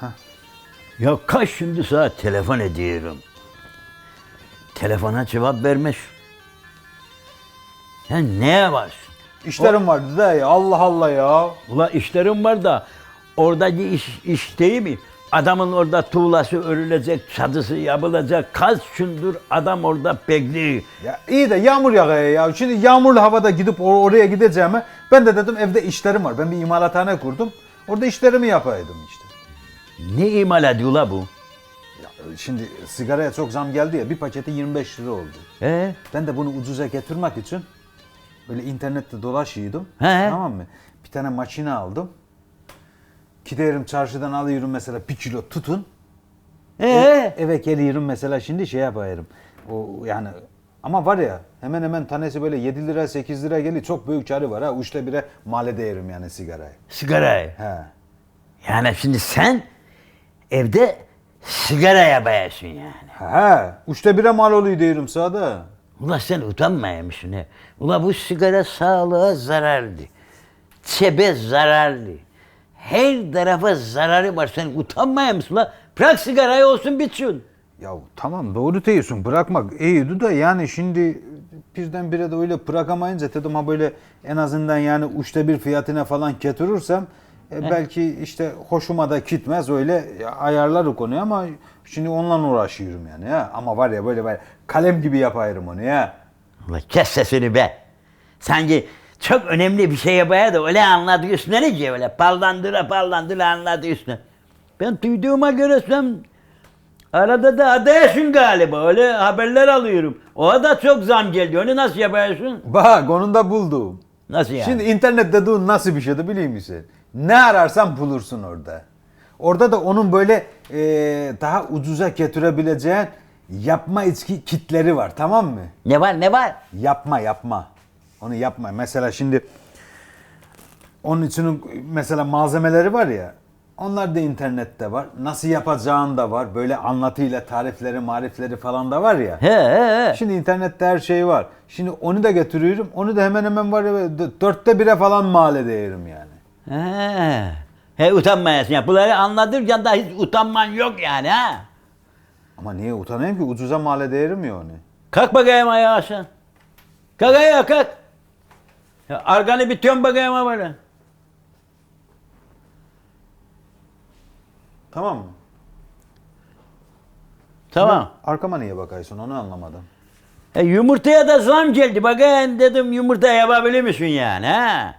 Ha. Ya kaç şimdi saat telefon ediyorum. Telefona cevap vermez. Sen neye varsın? İşlerim vardı da ya Allah Allah ya. Ula işlerim var da oradaki iş, iş değil mi? Adamın orada tuğlası örülecek, çadısı yapılacak. Kaç gündür adam orada bekliyor. Ya iyi de yağmur yağıyor ya. Şimdi yağmurlu havada gidip or- oraya gideceğime ben de dedim evde işlerim var. Ben bir imalathane kurdum. Orada işlerimi yapaydım işte. Ne imal ediyor la bu? Ya şimdi sigaraya çok zam geldi ya bir paketi 25 lira oldu. He? Ben de bunu ucuza getirmek için böyle internette dolaşıyordum. He. Tamam mı? Bir tane makine aldım. Giderim çarşıdan alıyorum mesela bir kilo tutun. He? Eve geliyorum mesela şimdi şey yapayım. O yani ama var ya hemen hemen tanesi böyle 7 lira 8 lira geliyor. Çok büyük karı var ha. Üçte bire mal ederim yani sigarayı. Sigarayı. He. Yani şimdi sen evde sigara yapıyorsun yani. He. Üçte bire mal oluyor diyorum sağda. Ula sen utanmaya mısın he? Ula bu sigara sağlığa zararlı. Çebe zararlı. Her tarafa zararı var. Sen utanmaya mısın ula? Bırak sigarayı olsun bitsin. Ya tamam doğru diyorsun bırakmak iyiydi de yani şimdi birdenbire de öyle bırakamayınca dedim ha böyle en azından yani üçte bir fiyatına falan getirirsem e, belki işte hoşuma da gitmez öyle ayarlar konuyu ama şimdi onunla uğraşıyorum yani ya. Ama var ya böyle böyle kalem gibi yapayım onu ya. Ula kes sesini be. Sanki çok önemli bir şey yapaya da öyle anlatıyorsun ne ki öyle pallandıra pallandıra anlatıyorsun. Ben duyduğuma göre sen arada da adayasın galiba öyle haberler alıyorum. O da çok zam geldi onu nasıl yapıyorsun? Bak onu da buldum. Nasıl yani? Şimdi internet dediğin nasıl bir şeydi biliyor musun? Ne ararsan bulursun orada. Orada da onun böyle e, daha ucuza getirebileceğin yapma içki kitleri var tamam mı? Ne var ne var? Yapma yapma. Onu yapma. Mesela şimdi onun için mesela malzemeleri var ya. Onlar da internette var. Nasıl yapacağın da var. Böyle anlatıyla tarifleri, marifleri falan da var ya. He he he. Şimdi internette her şey var. Şimdi onu da getiriyorum. Onu da hemen hemen var ya dörtte bire falan mal ederim yani. He. He utanmayasın ya. Bunları anlatırken da hiç utanman yok yani ha. Ama niye utanayım ki? Ucuza mal ederim ya onu. Kalk bakayım ayağa sen. Kalk ayağa kalk. Ya arkanı bir tön bakayım ha böyle. Tamam mı? Tamam. Arkama niye bakıyorsun onu anlamadım. E, yumurtaya da zam geldi. Bakayım dedim yumurta yapabilir misin yani ha?